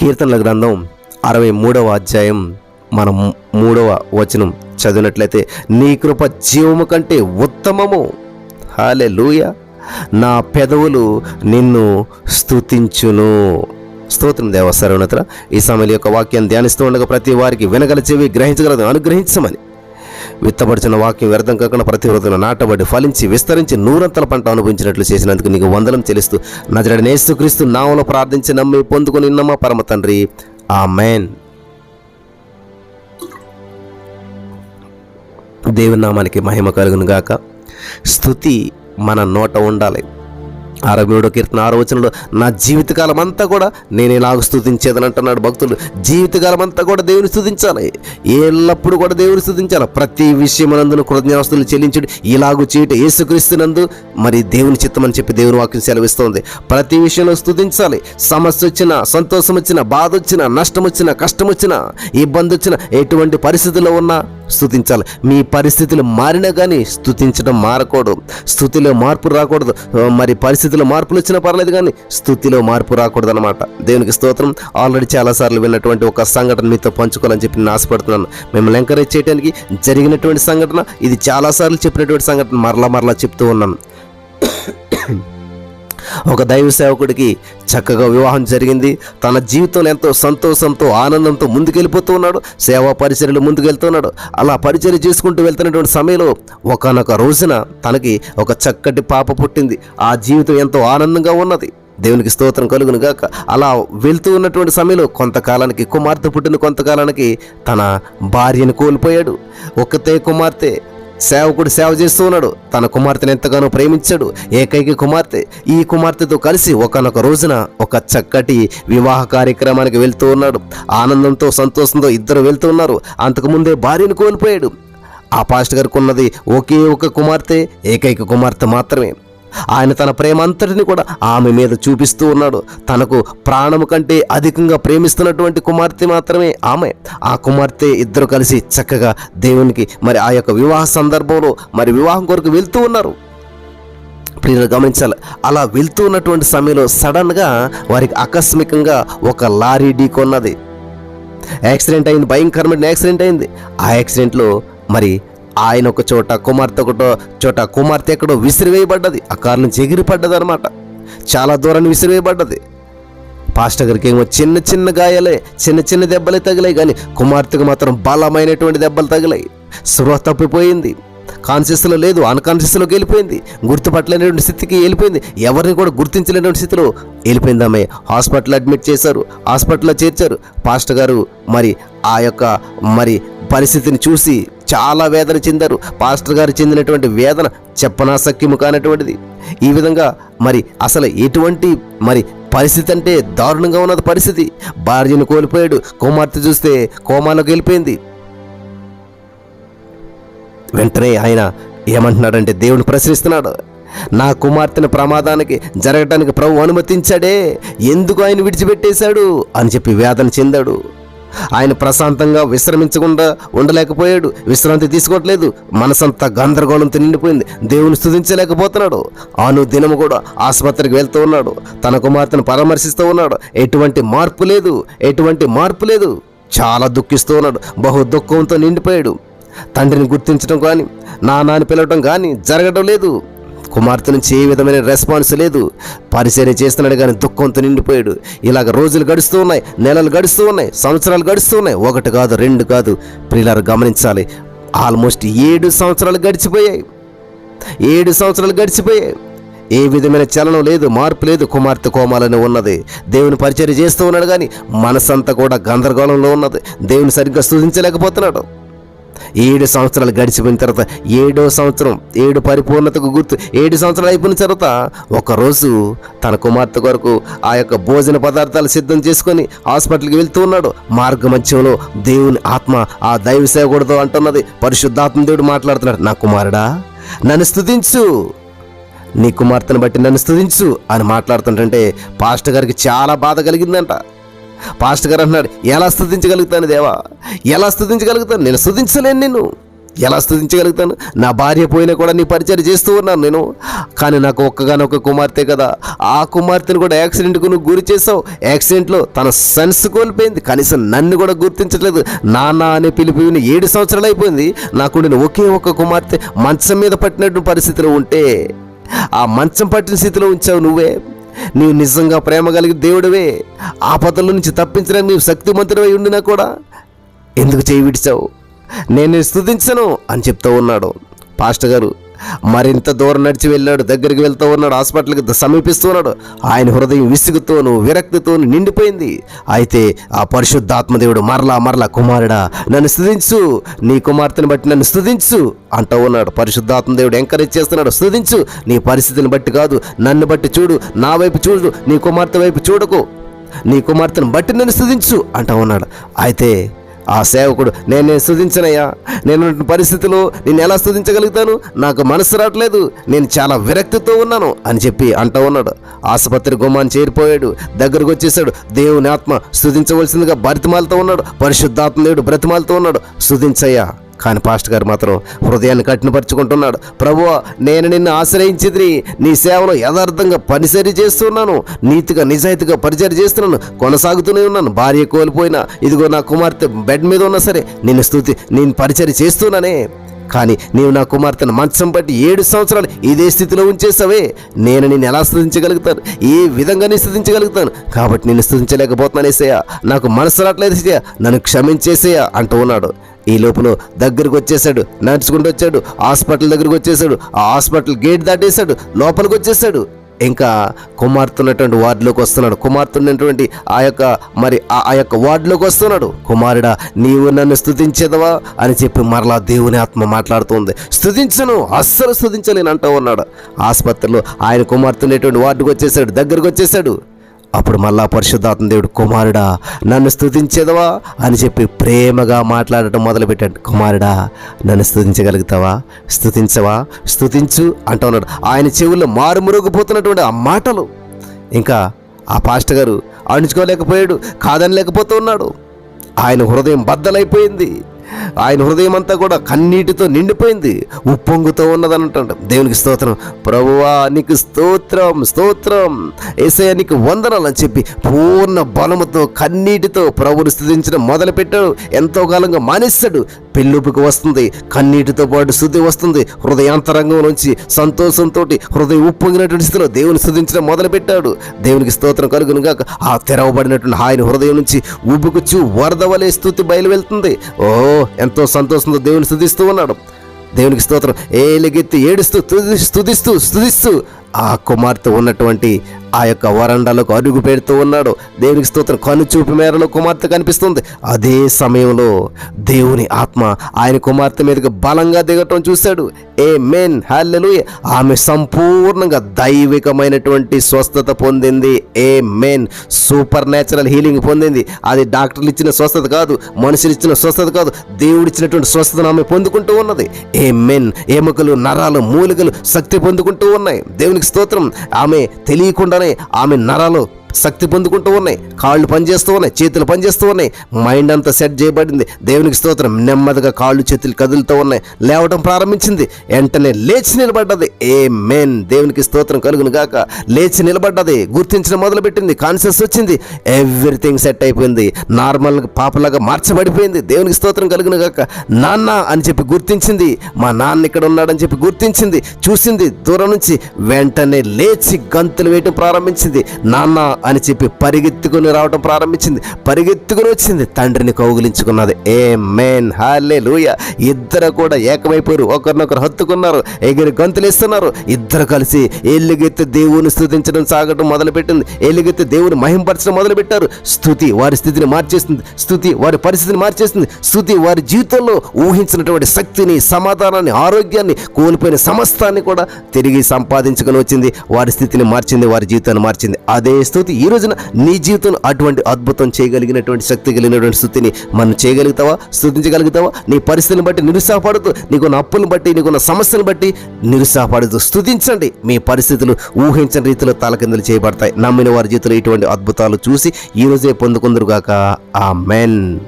కీర్తనల గ్రంథం అరవై మూడవ అధ్యాయం. మనం మూడవ వచనం చదివినట్లయితే నీ కృప జీవము కంటే ఉత్తమము. హాలే లూయ నా పెదవులు నిన్ను స్తుతించును. స్తోత్రం దేవ సర్వనత్ర ఈ సమయంలో యొక్క వాక్యాన్ని ధ్యానిస్తూ ఉండగా ప్రతి వారికి వినగల చెవి గ్రహించగలదు అనుగ్రహించమని. విత్తబడిచిన వాక్యం వ్యర్థం కాకుండా ప్రతి హృదయంలో నాటబడి ఫలించి విస్తరించి నూరంతల పంట అనుభవించినట్లు చేసినందుకు నీకు వందనం చెల్లిస్తూ నజరడ నేస్తుక్రీస్తు నామలో ప్రార్థించి నమ్మి పొందుకుని నమ్మ పరమ తండ్రి. ఆ మేన్ దేవుని నామానికి మహిమ కలుగును గాక స్థుతి మన నోట ఉండాలి. అరవై కీర్తన ఆరో వచనంలో నా జీవితకాలం అంతా కూడా నేను ఇలాగ స్థుతించేదని అంటున్నాడు భక్తులు జీవితకాలం అంతా కూడా దేవుని స్థుతించాలి. ఎల్లప్పుడూ కూడా దేవుని స్థుతించాలి. ప్రతి విషయమునందును కృతజ్ఞాస్తులు చెల్లించుడు. ఇలాగూ చేయట యేసుక్రీస్తునందు మరి దేవుని చిత్తం అని చెప్పి దేవుని వాక్యం సెలవిస్తోంది. ప్రతి విషయంలో స్థుతించాలి. సమస్య వచ్చినా సంతోషం వచ్చినా బాధ వచ్చినా నష్టం వచ్చినా కష్టం వచ్చినా ఇబ్బంది వచ్చినా ఎటువంటి పరిస్థితుల్లో ఉన్నా స్థుతించాలి మీ పరిస్థితులు మారినా కానీ స్థుతించడం మారకూడదు. స్థుతిలో మార్పు రాకూడదు. మరి పరిస్థితుల్లో మార్పులు వచ్చినా పర్లేదు కానీ స్థుతిలో మార్పు రాకూడదు అనమాట దేవునికి స్తోత్రం. ఆల్రెడీ చాలాసార్లు విన్నటువంటి ఒక సంఘటన మీతో పంచుకోవాలని చెప్పి నేను ఆశపడుతున్నాను. మిమ్మల్ని ఎంకరేజ్ చేయడానికి జరిగినటువంటి సంఘటన ఇది చాలాసార్లు చెప్పినటువంటి సంఘటన మరలా మరలా చెప్తూ ఉన్నాను. ఒక దైవ సేవకుడికి చక్కగా వివాహం జరిగింది. తన జీవితంలో ఎంతో సంతోషంతో ఆనందంతో ముందుకెళ్ళిపోతూ ఉన్నాడు. సేవా పరిచర్లు ముందుకెళ్తున్నాడు అలా పరిచర్య చేసుకుంటూ వెళ్తున్నటువంటి సమయంలో ఒకనొక రోజున తనకి ఒక చక్కటి పాప పుట్టింది. ఆ జీవితం ఎంతో ఆనందంగా ఉన్నది. దేవునికి స్తోత్రం కలుగును గాక అలా వెళ్తూ ఉన్నటువంటి సమయంలో కొంతకాలానికి కుమార్తె పుట్టిన కొంతకాలానికి తన భార్యను కోల్పోయాడు. ఒకతే కుమార్తె. సేవకుడు సేవ చేస్తూ ఉన్నాడు తన కుమార్తెను ఎంతగానో ప్రేమించాడు. ఏకైక కుమార్తె. ఈ కుమార్తెతో కలిసి ఒకనొక రోజున ఒక చక్కటి వివాహ కార్యక్రమానికి వెళ్తూ ఉన్నాడు. ఆనందంతో సంతోషంతో ఇద్దరు వెళ్తూ ఉన్నారు. అంతకుముందే భార్యను కోల్పోయాడు. ఆ పాస్టర్ గారికి ఉన్నది ఒకే ఒక కుమార్తె ఏకైక కుమార్తె మాత్రమే. ఆయన తన ప్రేమ అంతటిని కూడా ఆమె మీద చూపిస్తూ ఉన్నాడు. తనకు ప్రాణము కంటే అధికంగా ప్రేమిస్తున్నటువంటి కుమార్తె మాత్రమే ఆమె. ఆ కుమార్తె ఇద్దరు కలిసి చక్కగా దేవునికి మరి ఆ యొక్క వివాహ సందర్భంలో మరి వివాహం కొరకు వెళ్తూ ఉన్నారు. ప్రియులు గమనించాలి. అలా వెళ్తూ ఉన్నటువంటి సమయంలో సడన్గా వారికి ఆకస్మికంగా ఒక లారీ ఢీకొన్నది యాక్సిడెంట్ అయింది. భయంకరమైన యాక్సిడెంట్ అయింది. ఆ యాక్సిడెంట్లో మరి ఆయన ఒక చోట కుమార్తె ఒకటో చోట కుమార్తె ఎక్కడో విసిరివేయబడ్డది. ఆ కారు నుంచి ఎగిరిపడ్డది అనమాట చాలా దూరాన్ని విసిరివేయబడ్డది. పాస్టర్ గారికి ఏమో చిన్న చిన్న గాయాలే చిన్న చిన్న దెబ్బలే తగిలాయి కానీ కుమార్తెకు మాత్రం బలమైనటువంటి దెబ్బలు తగిలాయి. స్పృహ తప్పిపోయింది. కాన్షియస్లో లేదు అన్కాన్షియస్లోకి వెళ్ళిపోయింది గుర్తుపట్టలేనటువంటి స్థితికి వెళ్ళిపోయింది. ఎవరిని కూడా గుర్తించలేనటువంటి స్థితిలో వెళ్ళిపోయింది ఆమె. హాస్పిటల్ అడ్మిట్ చేశారు హాస్పిటల్లో చేర్చారు. పాస్టర్ గారు మరి ఆ యొక్క మరి పరిస్థితిని చూసి చాలా వేదన చెందారు. పాస్టర్ గారు చెందినటువంటి వేదన చెప్పనాసక్యము కానటువంటిది. ఈ విధంగా మరి అసలు ఎటువంటి మరి పరిస్థితి అంటే దారుణంగా ఉన్నది పరిస్థితి. భార్యను కోల్పోయాడు. కుమార్తె చూస్తే కోమాలోకి వెళ్ళిపోయింది. వెంటనే ఆయన ఏమంటున్నాడంటే దేవుని ప్రశ్నిస్తున్నాడు. నా కుమార్తెను ప్రమాదానికి జరగటానికి ప్రభు అనుమతించాడే. ఎందుకు ఆయన విడిచిపెట్టేశాడు? అని చెప్పి వేదన చెందాడు. ఆయన ప్రశాంతంగా విశ్రమించకుండా ఉండలేకపోయాడు. విశ్రాంతి తీసుకోవట్లేదు. మనసంతా గందరగోళంతో నిండిపోయింది దేవుని స్థుతించలేకపోతున్నాడు. ఆను దినము కూడా ఆసుపత్రికి వెళ్తూ ఉన్నాడు. తన కుమార్తెను పరామర్శిస్తూ ఉన్నాడు. ఎటువంటి మార్పు లేదు. ఎటువంటి మార్పు లేదు. చాలా దుఃఖిస్తూ ఉన్నాడు. బహు దుఃఖంతో నిండిపోయాడు. తండ్రిని గుర్తించడం కానీ నానాన్ని పిలవడం కానీ జరగడం లేదు. కుమార్తె నుంచి ఏ విధమైన రెస్పాన్స్ లేదు. పరిచయం చేస్తున్నాడు కానీ దుఃఖంతో నిండిపోయాడు. ఇలాగ రోజులు గడుస్తూ ఉన్నాయి నెలలు గడుస్తూ ఉన్నాయి సంవత్సరాలు గడుస్తూ ఉన్నాయి. ఒకటి కాదు రెండు కాదు. ప్రియులారు గమనించాలి. ఆల్మోస్ట్ ఏడు సంవత్సరాలు గడిచిపోయాయి. ఏడు సంవత్సరాలు గడిచిపోయాయి. ఏ విధమైన చలనం లేదు మార్పు లేదు. కుమార్తె కోమాలని ఉన్నది. దేవుని పరిచయం చేస్తూ ఉన్నాడు కానీ మనసంతా కూడా గందరగోళంలో ఉన్నది. దేవుని సరిగ్గా స్థుతించలేకపోతున్నాడు ఏడు సంవత్సరాలు గడిచిపోయిన తర్వాత ఏడో సంవత్సరం ఏడు పరిపూర్ణతకు గుర్తు ఏడు సంవత్సరాలు అయిపోయిన తర్వాత ఒకరోజు తన కుమార్తె కొరకు ఆ యొక్క భోజన పదార్థాలు సిద్ధం చేసుకొని హాస్పిటల్కి వెళ్తూ ఉన్నాడు. మార్గ మధ్యంలో దేవుని ఆత్మ ఆ దైవ సేవకుడితో అంటున్నది. పరిశుద్ధాత్మ దేవుడు మాట్లాడుతున్నాడు. నా కుమారుడా నన్ను స్థుతించు నీ కుమార్తెను బట్టి నన్ను స్థుతించు అని మాట్లాడుతుంటే పాస్టర్ గారికి చాలా బాధ కలిగిందంట. పాస్టర్ గారు అంటున్నాడు ఎలా స్థుతించగలుగుతాను దేవా? ఎలా స్థుతించగలుగుతాను? నేను స్థుతించలేను నిన్ను. ఎలా స్థుతించగలుగుతాను? నా భార్య పోయినా కూడా నీ పరిచయం చేస్తూ ఉన్నాను నేను. కానీ నాకు ఒక్కగానొక్క కుమార్తె కదా. ఆ కుమార్తెను కూడా యాక్సిడెంట్కు నువ్వు గురి చేసావు యాక్సిడెంట్లో తన సెన్స్ కోల్పోయింది. కనీసం నన్ను కూడా గుర్తించట్లేదు. నాన్న అనే పిలుపు ఏడు సంవత్సరాలు అయిపోయింది. నాకు నేను ఒకే ఒక్క కుమార్తె. మంచం మీద పట్టినట్టు పరిస్థితిలో ఉంటే ఆ మంచం పట్టిన స్థితిలో ఉంచావు నువ్వే. నీవు నిజంగా ప్రేమ కలిగి దేవుడివే. ఆపదల నుంచి తప్పించడానికి నీవు శక్తిమంతుడివై ఉండినా కూడా ఎందుకు చేయి విడిచావు? నేను స్థుతించను స్తుతించను అని చెప్తూ ఉన్నాడు. పాస్టర్ గారు మరింత దూరం నడిచి వెళ్ళాడు దగ్గరికి వెళ్తూ ఉన్నాడు హాస్పిటల్కి సమీపిస్తున్నాడు ఆయన హృదయం విసుగుతోను విరక్తితోను నిండిపోయింది. అయితే ఆ పరిశుద్ధాత్మదేవుడు మరలా మరలా కుమారుడా నన్ను స్థుతించు. నీ కుమార్తెను బట్టి నన్ను స్థుతించు అంటూ ఉన్నాడు. పరిశుద్ధాత్మదేవుడు ఎంకరేజ్ చేస్తున్నాడు స్థుతించు. నీ పరిస్థితిని బట్టి కాదు నన్ను బట్టి చూడు. నా వైపు చూడు నీ కుమార్తె వైపు చూడకు. నీ కుమార్తెను బట్టి నన్ను స్థుతించు అంటూ ఉన్నాడు. అయితే ఆ సేవకుడు నేను నేను నేను ఉన్న పరిస్థితిలో నేను ఎలా స్థుతించగలుగుతాను నాకు మనసు రావట్లేదు. నేను చాలా విరక్తితో ఉన్నాను అని చెప్పి అంటూ ఉన్నాడు. ఆసుపత్రి గుమ్మాన్ని చేరిపోయాడు. దగ్గరకు వచ్చేసాడు దేవుని ఆత్మ స్థుతించవలసిందిగా బ్రతిమాలతో ఉన్నాడు. పరిశుద్ధాత్మ దేవుడు బ్రతిమాలతో ఉన్నాడు. స్థుతించయ్యా కానీ పాస్టర్ గారు మాత్రం హృదయాన్ని కఠినపరుచుకుంటున్నాడు. ప్రభు నేను నిన్ను ఆశ్రయించింది నీ సేవలో యథార్థంగా పనిసరి చేస్తున్నాను. నీతిగా నిజాయితీగా పరిచయం చేస్తున్నాను. కొనసాగుతూనే ఉన్నాను. భార్య కోల్పోయినా ఇదిగో నా కుమార్తె బెడ్ మీద ఉన్నా సరే నిన్ను స్థుతి నేను పరిచయం చేస్తున్నానే. కానీ నీవు నా కుమార్తెను మంచం పట్టి ఏడు సంవత్సరాలు ఇదే స్థితిలో ఉంచేసావే నేను నిన్ను ఎలా స్థుతించగలుగుతాను? ఏ విధంగా నేను స్థుతించగలుగుతాను. కాబట్టి నేను స్థుతించలేకపోతున్నాను ఏసయ్యా. నాకు మనసు రావట్లేదు ఏసయ్యా. నన్ను క్షమించేసేయా అంటూ ఉన్నాడు. ఈ లోపల దగ్గరకు వచ్చేసాడు నడుచుకుంటూ వచ్చాడు. హాస్పిటల్ దగ్గరకు వచ్చేసాడు ఆ హాస్పిటల్ గేట్ దాటేశాడు. లోపలికి వచ్చేసాడు ఇంకా కుమార్తె ఉన్నటువంటి వార్డులోకి వస్తున్నాడు. కుమార్తె ఉన్నటువంటి ఆ యొక్క మరి ఆ- ఆ యొక్క వార్డులోకి వస్తున్నాడు. కుమారుడా నీవు నన్ను స్థుతించేదవా అని చెప్పి మరలా దేవుని ఆత్మ మాట్లాడుతుంది. స్థుతించను అస్సలు స్థుతించలేను అంటూ ఉన్నాడు. ఆసుపత్రిలో ఆయన కుమార్తె ఉన్నటువంటి వార్డుకు వచ్చేసాడు దగ్గరకు వచ్చేసాడు అప్పుడు మళ్ళా పరిశుద్ధాత్మ దేవుడు కుమారుడా నన్ను స్థుతించేదవా అని చెప్పి ప్రేమగా మాట్లాడటం మొదలుపెట్టాడు. కుమారుడా నన్ను స్థుతించగలుగుతావా స్థుతించవా స్థుతించు అంటున్నాడు ఆయన చెవుల్లో మారుమురుగుపోతున్నటువంటి ఆ మాటలు. ఇంకా ఆ పాస్టర్ గారు అణుచుకోలేకపోయాడు కాదని లేకపోతూ ఉన్నాడు ఆయన హృదయం బద్దలైపోయింది. ఆయన హృదయం అంతా కూడా కన్నీటితో నిండిపోయింది. ఉప్పొంగుతో ఉన్నదనంటాడు. దేవునికి స్తోత్రం. ప్రభువా నీకు స్తోత్రం స్తోత్రం. ఏసయ్య నీకు వందనాలని చెప్పి పూర్ణ బలముతో కన్నీటితో ప్రభుని స్థుతించడం మొదలుపెట్టాడు. ఎంతో కాలంగా మానేస్తాడు పెళ్ళుపుకి వస్తుంది. కన్నీటితో పాటు శుద్ధి వస్తుంది. హృదయాంతరంగం నుంచి సంతోషంతో హృదయం ఉప్పొంగినటువంటి స్థితిలో దేవుని స్థుతించడం మొదలుపెట్టాడు. దేవునికి స్తోత్రం కలుగునుగాక ఆ తెరవబడినటువంటి ఆయన హృదయం నుంచి ఉబ్బుకుచ్చు వరద వలె స్థుతి బయలు వెళ్తుంది ఓ ఎంతో సంతోషంతో దేవుని స్థుతిస్తూ ఉన్నాడు. దేవునికి స్తోత్రం ఏలిగెత్తి ఏడుస్తూ స్థుతిస్తూ స్థుతిస్తూ ఆ కుమార్తె ఉన్నటువంటి ఆ యొక్క వరండాలకు అడుగు పెడుతూ ఉన్నాడు. దేవునికి స్తోత్రం. కనుచూపు మేరలో కుమార్తె కనిపిస్తుంది. అదే సమయంలో దేవుని ఆత్మ ఆయన కుమార్తె మీదకి బలంగా దిగటం చూశాడు. ఏ మెన్ హల్లెలూయ ఆమె సంపూర్ణంగా దైవికమైనటువంటి స్వస్థత పొందింది. Amen supernatural healing పొందింది. అది డాక్టర్లు ఇచ్చిన స్వస్థత కాదు మనుషులు ఇచ్చిన స్వస్థత కాదు దేవుడు ఇచ్చినటువంటి స్వస్థతను ఆమె పొందుకుంటూ ఉన్నది. ఏ మెన్ ఎముకలు నరాలు మూలికలు శక్తి పొందుకుంటూ ఉన్నాయి. దేవునికి స్తోత్రం. ఆమె తెలియకుండా తెలియకుండానే ఆమె నరాలు. శక్తి పొందుకుంటూ ఉన్నాయి కాళ్ళు పనిచేస్తూ ఉన్నాయి చేతులు పనిచేస్తూ ఉన్నాయి. మైండ్ అంతా సెట్ చేయబడింది. దేవునికి స్తోత్రం నెమ్మదిగా కాళ్ళు చేతులు కదులుతూ ఉన్నాయి. లేవడం ప్రారంభించింది. వెంటనే లేచి నిలబడ్డది. ఏ మెన్ దేవునికి స్తోత్రం కలుగును గాక. లేచి నిలబడ్డది. గుర్తించడం మొదలుపెట్టింది. కాన్షియస్ వచ్చింది. ఎవ్రీథింగ్ సెట్ అయిపోయింది. నార్మల్ పాపలాగా మార్చబడిపోయింది. దేవునికి స్తోత్రం కలుగును గాక. నాన్న అని చెప్పి గుర్తించింది. మా నాన్న ఇక్కడ ఉన్నాడని చెప్పి గుర్తించింది. చూసింది. దూరం నుంచి వెంటనే లేచి గంతులు వేయటం ప్రారంభించింది. నాన్న అని చెప్పి పరిగెత్తుకుని రావటం ప్రారంభించింది. పరిగెత్తుకుని వచ్చింది. తండ్రిని కౌగిలించుకున్నది. ఏ మేన్ హాలే లూయ ఇద్దరు కూడా ఏకమైపోయారు. ఒకరినొకరు హత్తుకున్నారు. ఎగిరి గంతులేస్తున్నారు. ఇద్దరు కలిసి ఎల్లుగెత్తి దేవుని స్థుతించడం సాగటం మొదలుపెట్టింది. ఎల్లుగెత్తి దేవుని మహింపరచడం మొదలుపెట్టారు. స్థుతి వారి స్థితిని మార్చేస్తుంది. స్థుతి వారి పరిస్థితిని మార్చేస్తుంది. స్థుతి వారి జీవితంలో ఊహించినటువంటి శక్తిని సమాధానాన్ని ఆరోగ్యాన్ని కోల్పోయిన సమస్తాన్ని కూడా తిరిగి సంపాదించుకొని వచ్చింది. వారి స్థితిని మార్చింది. వారి జీవితాన్ని మార్చింది. అదే స్థుతి. ఈ రోజున నీ జీవితం అటువంటి అద్భుతం చేయగలిగినటువంటి శక్తి కలిగినటువంటి స్థుతిని మనం చేయగలుగుతావా? స్థుతించగలుగుతావా? నీ పరిస్థితిని బట్టి నిరుత్సాహపడుతూ నీకున్న అప్పులను బట్టి నీకున్న సమస్యలను బట్టి నిరుత్సాహపడుతూ స్థుతించండి. మీ పరిస్థితులు ఊహించని రీతిలో తలకిందులు చేయబడతాయి. నమ్మిన వారి జీవితంలో ఇటువంటి అద్భుతాలు చూసి ఈ పొందుకుందరుగాక. ఆ మెన్